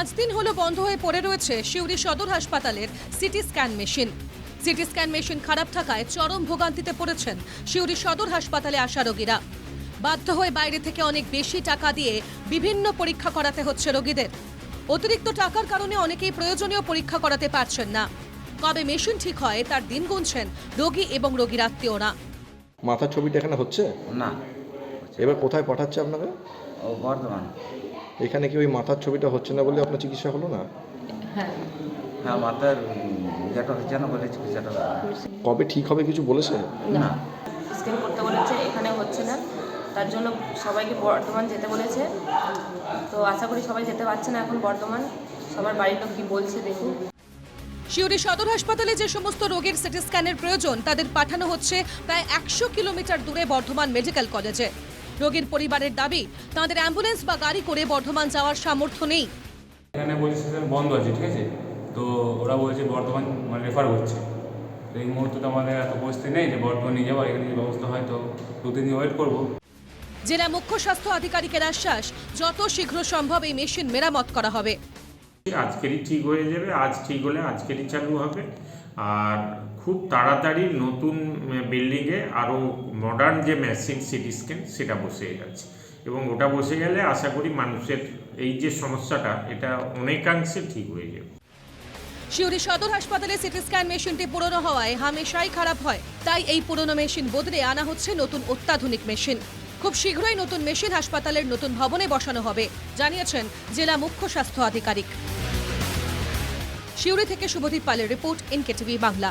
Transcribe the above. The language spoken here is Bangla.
পাঁচ দিন হলো বন্ধ হয়ে পড়ে রয়েছে সিউড়ি সদর হাসপাতালের CT scan machine. CT scan machine খারাপ থাকায় চরম ভোগান্তিতে পড়েছেন সিউড়ি সদর হাসপাতালে আসা রোগীরা। বাধ্য হয়ে বাইরে থেকে অনেক বেশি টাকা দিয়ে বিভিন্ন পরীক্ষা করাতে হচ্ছে রোগীদের। অতিরিক্ত টাকার কারণে অনেকেই প্রয়োজনীয় পরীক্ষা করাতে পারছেন না। কবে মেশিন ঠিক হয় তার দিন গুনছেন রোগী এবং রোগীর আত্মীয়রা। মাথার ছবিটা এখানে হচ্ছে? না। এবার কোথায় পাঠাচ্ছে আপনাকে ও বর্ধমান। এখানে কি ওই মাথার ছবিটা হচ্ছে না বলে আপনার চিকিৎসা হলো না? হ্যাঁ। হ্যাঁ মাথার যেটা হচ্ছে না বলে চিকিৎসাটা কবে ঠিক হবে কিছু বলেছে? না। স্ক্যান করতে বলেছে এখানে হচ্ছে না। তার জন্য সবাইকে বর্ধমান যেতে বলেছে। তো আশা করি সবাই যেতে পারছে না এখন বর্ধমান। সবার বাড়ির লোক কী বলছে দেখুন। শিউরি সদর হাসপাতালে যে সমস্ত রোগীর সিটি স্ক্যানের প্রয়োজন তাদের পাঠানো হচ্ছে প্রায় একশো কিলোমিটার দূরে বর্ধমান মেডিকেল কলেজে। রোগীর পরিবারের দাবি তাদের অ্যাম্বুলেন্স বা গাড়ি করে বর্ধমান যাওয়ার সামর্থ্য নেই। এখানে বলছে বন্ধ আছে ঠিক আছে? তো ওরা বলছে বর্ধমান মানে রেফার করছে তো এই মুহূর্তে তো আমাদের এত পরিস্থিতি নেই যে বর্ধমান নিয়ে যাব এখানে যে ব্যবস্থা হয় তো দু তিন দিন ওয়েট করব। জেলা মুখ্য স্বাস্থ্য আধিকারিকের আশ্বাস যত শীঘ্র সম্ভব এই মেশিন মেরামত করা হবে। আজকেরই ঠিক হয়ে যাবে আজ ঠিক হলে আজকেরই চালু হবে। আর খুব তাড়াতাড়ি নতুন বিল্ডিংয়ে আরও মডার্ন যে মেশিন সিটি স্ক্যান সেটা বসে যাচ্ছে এবং ওটা বসে গেলে আশা করি মানুষের এই যে সমস্যাটা, এটা অনেকাংশে ঠিক হয়ে যাবে। শিউরি সদর হাসপাতালে সিটি স্ক্যান মেশিনটি পুরনো হওয়ায় হামেশাই খারাপ হয়। তাই এই পুরনো মেশিন বদলে আনা হচ্ছে নতুন অত্যাধুনিক মেশিন। খুব শীঘ্রই নতুন মেশিন হাসপাতালের নতুন ভবনে বসানো হবে, জানিয়েছেন জেলা মুখ্য স্বাস্থ্য আধিকারিক। শিউরি থেকে শুভদীপ পালের রিপোর্ট ইনকেটিভি বাংলা।